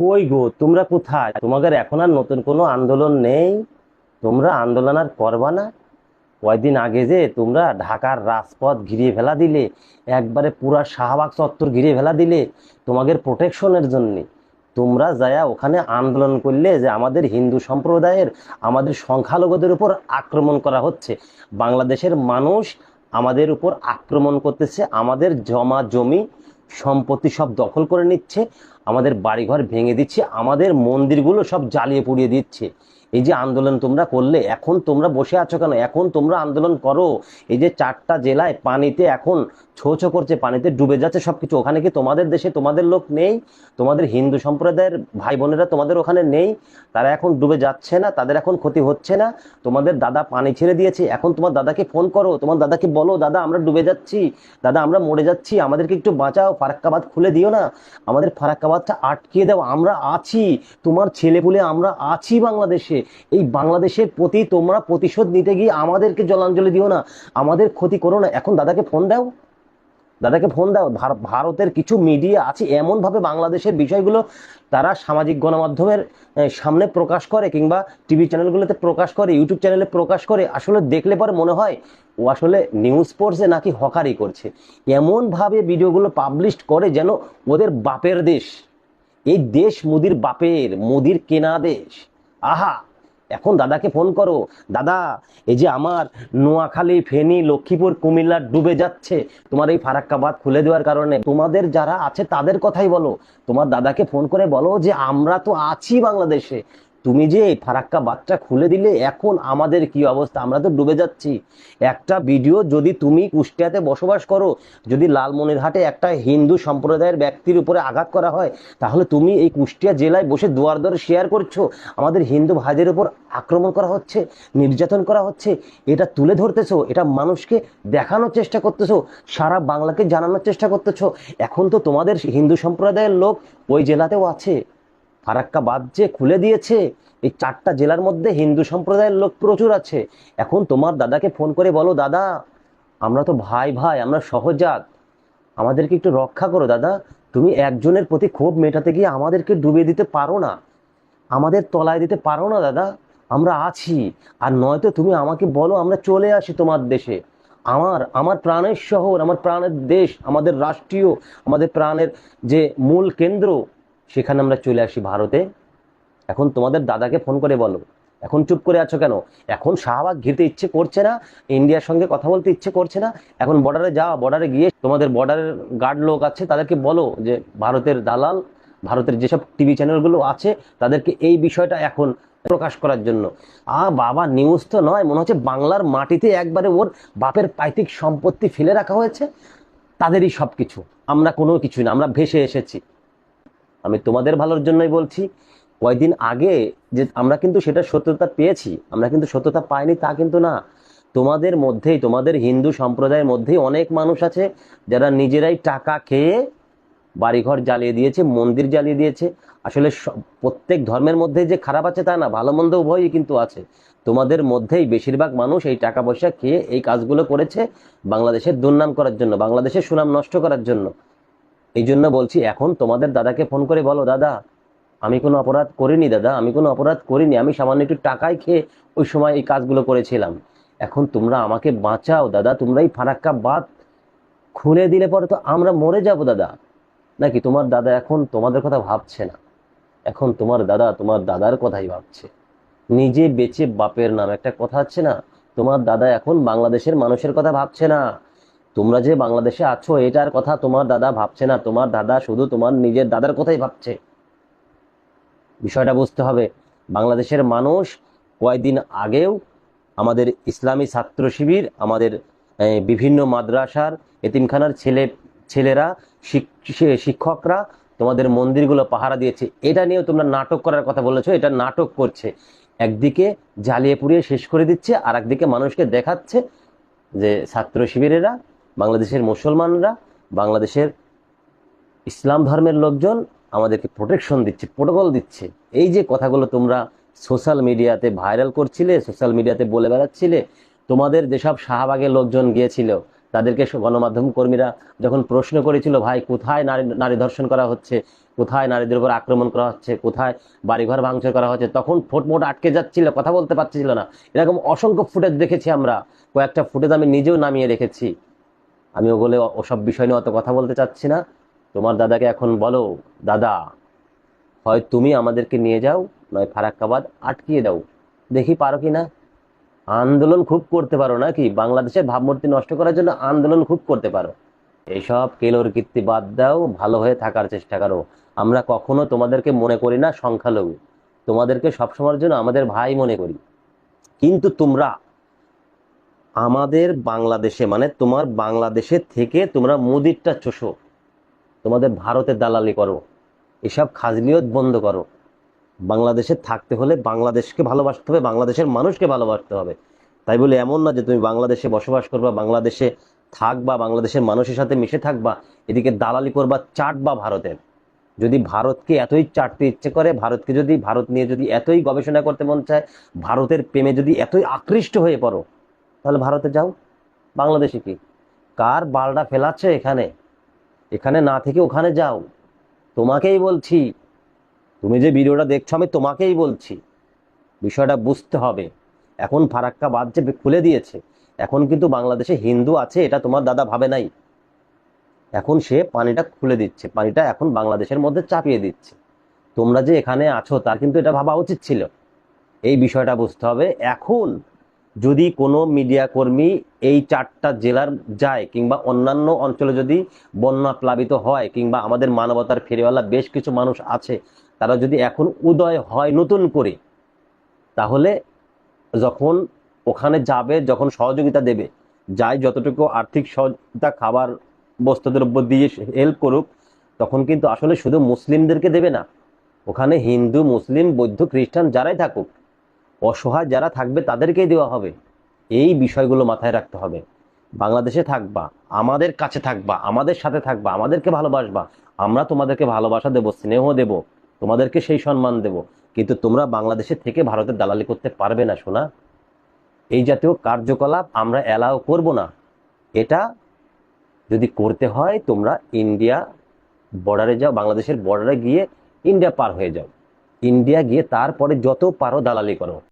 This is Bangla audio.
কই গো, তোমরা কোথায়? তোমাদের এখন আর নতুন কোনো আন্দোলন নেই? তোমরা আন্দোলন আর করবা না? কয়দিন আগে যে তোমরা ঢাকার রাজপথ ঘিরে ফেলা দিলে, একবারে পুরা শাহবাগ চত্বর ঘিরে ফেলা দিলে তোমাদের প্রোটেকশনের জন্যে। তোমরা যায়া ওখানে আন্দোলন করলে যে আমাদের হিন্দু সম্প্রদায়ের, আমাদের সংখ্যালঘুদের উপর আক্রমণ করা হচ্ছে। বাংলাদেশের মানুষ আমাদের উপর আক্রমণ করতেছে, আমাদের জমা জমি সম্পত্তি সব দখল করে নিচ্ছে, আমাদের বাড়িঘর ভেঙে দিচ্ছে, আমাদের মন্দিরগুলো সব জ্বালিয়ে পুড়িয়ে দিচ্ছে। এই যে আন্দোলন তোমরা করলে, এখন তোমরা বসে আছো কেন? এখন তোমরা আন্দোলন করো। এই যে চারটা জেলায় পানিতে এখন ছো ছো করছে, পানিতে ডুবে যাচ্ছে সবকিছু। ওখানে কি তোমাদের দেশে তোমাদের লোক নেই? তোমাদের হিন্দু সম্প্রদায়ের ভাই বোনেরা তোমাদের ওখানে নেই? তারা এখন ডুবে যাচ্ছে না, তাদের এখন ক্ষতি হচ্ছে না। তোমাদের দাদা পানি ছেড়ে দিয়েছে, এখন তোমার দাদাকে ফোন করো। তোমার দাদাকে বলো, দাদা, আমরা ডুবে যাচ্ছি। দাদা, আমরা মরে যাচ্ছি। আমাদেরকে একটু বাঁচাও, ফারাক্কাবাদ খুলে দিও না। আমাদের ফারাক্কাবাদটা আটকিয়ে দাও। আমরা আছি। তোমার ছেলেপুলে আমরা আছি বাংলাদেশে। এই বাংলাদেশের প্রতি তোমরা প্রতিশোধ নিতে গিয়ে আমাদেরকে জলাঞ্জলি দিও না। আমাদের ক্ষতি করো না। এখন দাদাকে ফোন দাও। দাদাকে ফোন দাও। ভার- ভারতের কিছু মিডিয়া আছে, এমনভাবে বাংলাদেশের বিষয়গুলো তারা সামাজিক গণমাধ্যমের সামনে প্রকাশ করে কিংবা টিভি চ্যানেলগুলোতে প্রকাশ করে ইউটিউব চ্যানেলে প্রকাশ করে, আসলে দেখলে পরে মনে হয়, ও আসলে নিউজ পড়ছে নাকি হকারি করছে। এমনভাবে ভিডিওগুলো পাবলিশ করে যেন ওদের বাপের দেশ, এই দেশ মুদির বাপের, মুদির কেনা দেশ। আহা! এখন দাদাকে ফোন করো। দাদা, এই যে আমার নোয়াখালী, ফেনী, লক্ষ্মীপুর, কুমিল্লা ডুবে যাচ্ছে। তোমার এই ফারাক্কাবাদ খুলে দেওয়ার কারণে। তোমাদের যারা আছে তাদের কথাই বলো। তোমার দাদাকে ফোন করে বলো যে আমরা তো আছি বাংলাদেশে। তুমি যে ফারাক্কা বাদটা খুলে দিলে, এখন আমাদের কি অবস্থা? আমরা তো ডুবে যাচ্ছি। একটা ভিডিও যদি তুমি কুষ্টিয়াতে বসবাস করো, যদি লালমনিরহাটে একটা হিন্দু সম্প্রদায়ের ব্যক্তির উপরে আঘাত করা হয়, তাহলে তুমি এই কুষ্টিয়া জেলায় বসে দুয়ার দরে শেয়ার করছ। আমাদের হিন্দু ভাইদের উপর আক্রমণ করা হচ্ছে, নির্যাতন করা হচ্ছে। এটা তুলে ধরতেছো, এটা মানুষকে দেখানোর চেষ্টা করতেছো, সারা বাংলাকে জানানোর চেষ্টা করতেছো। এখন তো তোমাদের হিন্দু সম্প্রদায়ের লোক ওই জেলাতেও আছে। ফারাক্কা বাদ যে খুলে দিয়েছে, এই চারটা জেলার মধ্যে হিন্দু সম্প্রদায়ের লোক প্রচুর আছে। এখন তোমার দাদাকে ফোন করে বলো, দাদা, আমরা তো ভাই ভাই, আমরা সহজাত। আমাদেরকে একটু রক্ষা করো, দাদা। তুমি একজনের প্রতি ক্ষোভ মেটাতে গিয়ে আমাদেরকে ডুবে দিতে পারো না। আমাদের তলায় দিতে পারো না, দাদা। আমরা আছি। আর নয়তো তুমি আমাকে বলো, আমরা চলে আসি তোমার দেশে। আমার আমার প্রাণের শহর, আমার প্রাণের দেশ, আমাদের রাষ্ট্রীয়, আমাদের প্রাণের যে মূল কেন্দ্র সেখানে আমরা চলে আসি ভারতে। এখন তোমাদের দাদাকে ফোন করে বলো। এখন চুপ করে আছো কেন? এখন শাহবাগ ঘিরতে ইচ্ছে করছে না, ইন্ডিয়ার সঙ্গে কথা বলতে ইচ্ছে করছে না। এখন বর্ডারে যাও বর্ডারে গিয়ে তোমাদের বর্ডারের গার্ড লোক আছে, তাদেরকে বলো যে ভারতের দালাল, ভারতের যেসব টিভি চ্যানেলগুলো আছে, তাদেরকে এই বিষয়টা এখন প্রকাশ করার জন্য। আ বাবা নিউজ তো নয়, মনে হচ্ছে বাংলার মাটিতে একবারে ওর বাপের পাইতিক সম্পত্তি ফেলে রাখা হয়েছে। তাদেরই সব কিছু আমরা কোনো কিছু না, আমরা ভেসে এসেছি। আমি তোমাদের ভালোর জন্যই বলছি, কয়দিন আগে যে আমরা কিন্তু সেটা সত্যতা পেয়েছি, আমরা কিন্তু সত্যতা পাইনি তা কিন্তু না। তোমাদের মধ্যেই, তোমাদের হিন্দু সম্প্রদায়ের মধ্যেই অনেক মানুষ আছে যারা নিজেরাই টাকা খেয়ে বাড়িঘর জ্বালিয়ে দিয়েছে, মন্দির জ্বালিয়ে দিয়েছে। আসলে প্রত্যেক ধর্মের মধ্যে যে খারাপ আছে তা না, ভালো মন্দ উভয়ই কিন্তু আছে। তোমাদের মধ্যেই বেশিরভাগ মানুষ এই টাকা পয়সা খেয়ে এই কাজগুলো করেছে বাংলাদেশের দুর্নাম করার জন্য, বাংলাদেশের সুনাম নষ্ট করার জন্য। এই জন্য বলছি, এখন তোমাদের দাদাকে ফোন করে বলো, দাদা, আমি কোনো অপরাধ করিনি, দাদা, আমি কোনো অপরাধ করিনি, আমি সামান্য একটু টাকাই খেয়ে ওই সময় এই কাজগুলো করেছিলাম। এখন তোমরা আমাকে বাঁচাও, দাদা তোমরা এই ফারাক্কা বাদ খুলে দিলে পরে তো আমরা মরে যাব, দাদা। নাকি তোমার দাদা এখন তোমাদের কথা ভাবছে না? এখন তোমার দাদা তোমার দাদার কথাই ভাবছে। নিজে বেঁচে বাপের নাম একটা কথা আছে না? তোমার দাদা এখন বাংলাদেশের মানুষের কথা ভাবছে না। তোমরা যে বাংলাদেশে আছো, এটার কথা তোমার দাদা ভাবছে না। তোমার দাদা শুধু তোমার নিজের দাদার কথাই ভাবছে। বিষয়টা বুঝতে হবে, বাংলাদেশের মানুষ কয়েকদিন আগেও আমাদের ইসলামী ছাত্র শিবির, আমাদের বিভিন্ন মাদ্রাসার এতিমখানার ছেলে, ছেলেরা শিক্ষকরা তোমাদের মন্দিরগুলো পাহারা দিয়েছে। এটা নিয়েও তোমরা নাটক করার কথা বলেছ, এটা নাটক করছে। একদিকে জ্বালিয়ে পুড়িয়ে শেষ করে দিচ্ছে আর একদিকে মানুষকে দেখাচ্ছে যে ছাত্র শিবিরেরা বাংলাদেশের মুসলমানরা, বাংলাদেশের ইসলাম ধর্মের লোকজন আমাদেরকে প্রোটেকশন দিচ্ছে প্রোটোকল দিচ্ছে। এই যে কথাগুলো তোমরা সোশ্যাল মিডিয়াতে ভাইরাল করছিলে সোশ্যাল মিডিয়াতে বলে বেড়াচ্ছিলে, তোমাদের যেসব শাহবাগের লোকজন গিয়েছিল, তাদেরকে গণমাধ্যম কর্মীরা যখন প্রশ্ন করেছিল, ভাই, কোথায় নারী নারী ধর্ষণ করা হচ্ছে? কোথায় নারীদের উপর আক্রমণ করা হচ্ছে? কোথায় বাড়িঘর ভাঙচুর করা হচ্ছে? তখন ফোটমোট আটকে যাচ্ছিল, কথা বলতে পারছিল না। এরকম অসংখ্য ফুটেজ দেখেছি আমরা। কয়েকটা ফুটেজ আমি নিজেও নামিয়ে রেখেছি। আমি ওগুলো ওসব বিষয় নিয়ে অত কথা বলতে চাচ্ছি না। তোমার দাদাকে এখন বলো, দাদা, হয় তুমি আমাদেরকে নিয়ে যাও, নয় ফারাক্কাবাদ আটকিয়ে দাও। দেখি পারো কি না? আন্দোলন খুব করতে পারো নাকি? বাংলাদেশের ভাবমূর্তি নষ্ট করার জন্য আন্দোলন খুব করতে পারো। এইসব কেলোর কীর্তি বাদ দাও, ভালো হয়ে থাকার চেষ্টা করো। আমরা কখনো তোমাদেরকে মনে করি না সংখ্যালঘু। তোমাদেরকে সবসময়ের জন্য আমাদের ভাই মনে করি। কিন্তু তোমরা আমাদের বাংলাদেশে মানে তোমার বাংলাদেশে থেকে তোমরা মুদিরটা চোষো। তোমাদের ভারতের দালালি করো। এসব খাজলিয়ত বন্ধ করো। বাংলাদেশে থাকতে হলে বাংলাদেশকে ভালোবাসতে হবে, বাংলাদেশের মানুষকে ভালোবাসতে হবে। তাই বলে এমন না যে তুমি বাংলাদেশে বসবাস করবা, বাংলাদেশে থাকবা, বাংলাদেশের মানুষের সাথে মিশে থাকবা, এদিকে দালালি করবা, চাটবা ভারতের। যদি ভারতকে এতই চাটতে ইচ্ছে করে, ভারতকে যদি, ভারত নিয়ে যদি এতই গবেষণা করতে মন চায়, ভারতের প্রেমে যদি এতই আকৃষ্ট হয়ে পড়ো তাহলে ভারতে যাও। বাংলাদেশে কি? কার বালটা ফেলাচ্ছে এখানে? এখানে না থেকে ওখানে যাও। তোমাকেই বলছি। তুমি যে ভিডিওটা দেখছ, আমি তোমাকেই বলছি। বিষয়টা বুঝতে হবে। এখন ফারাক্কা বাদ যে খুলে দিয়েছে, এখন কিন্তু বাংলাদেশে হিন্দু আছে, এটা তোমার দাদা ভাবে নাই। এখন সে পানিটা খুলে দিচ্ছে। পানিটা এখন বাংলাদেশের মধ্যে চাপিয়ে দিচ্ছে। তোমরা যে এখানে আছো, তার কিন্তু এটা ভাবা উচিত ছিল। এই বিষয়টা বুঝতে হবে। এখন যদি কোনো মিডিয়া কর্মী এই চারটা জেলার যায় কিংবা অন্যান্য অঞ্চলে যদি বন্যা প্লাবিত হয় কিংবা আমাদের মানবতার ফেরিওয়ালা বেশ কিছু মানুষ আছে, তারা যদি এখন উদয় হয় নতুন করে, তাহলে যখন ওখানে যাবে, যখন সহযোগিতা দেবে, যাই যতটুকু আর্থিক সহযোগিতা, খাবার বস্ত্রদ্রব্য দিয়ে হেল্প করুক, তখন কিন্তু আসলে শুধু মুসলিমদেরকে দেবে না। ওখানে হিন্দু, মুসলিম, বৌদ্ধ, খ্রিস্টান যারাই থাকুক অসহায় যারা থাকবে তাদেরকেই দেওয়া হবে। এই বিষয়গুলো মাথায় রাখতে হবে। বাংলাদেশে থাকবা, আমাদের কাছে থাকবা, আমাদের সাথে থাকবা, আমাদেরকে ভালোবাসবা। আমরা তোমাদেরকে ভালোবাসা দেব, স্নেহ দেব, তোমাদেরকে সেই সম্মান দেব। কিন্তু তোমরা বাংলাদেশে থেকে ভারতের দালালি করতে পারবে না শোনা এই জাতীয় কার্যকলাপ আমরা অ্যালাও করব না। এটা যদি করতে হয়, তোমরা ইন্ডিয়া বর্ডারে যাও, বাংলাদেশের বর্ডারে গিয়ে ইন্ডিয়া পার হয়ে যাও। ইন্ডিয়া গিয়ে তারপরে যত পারো দালালি করো।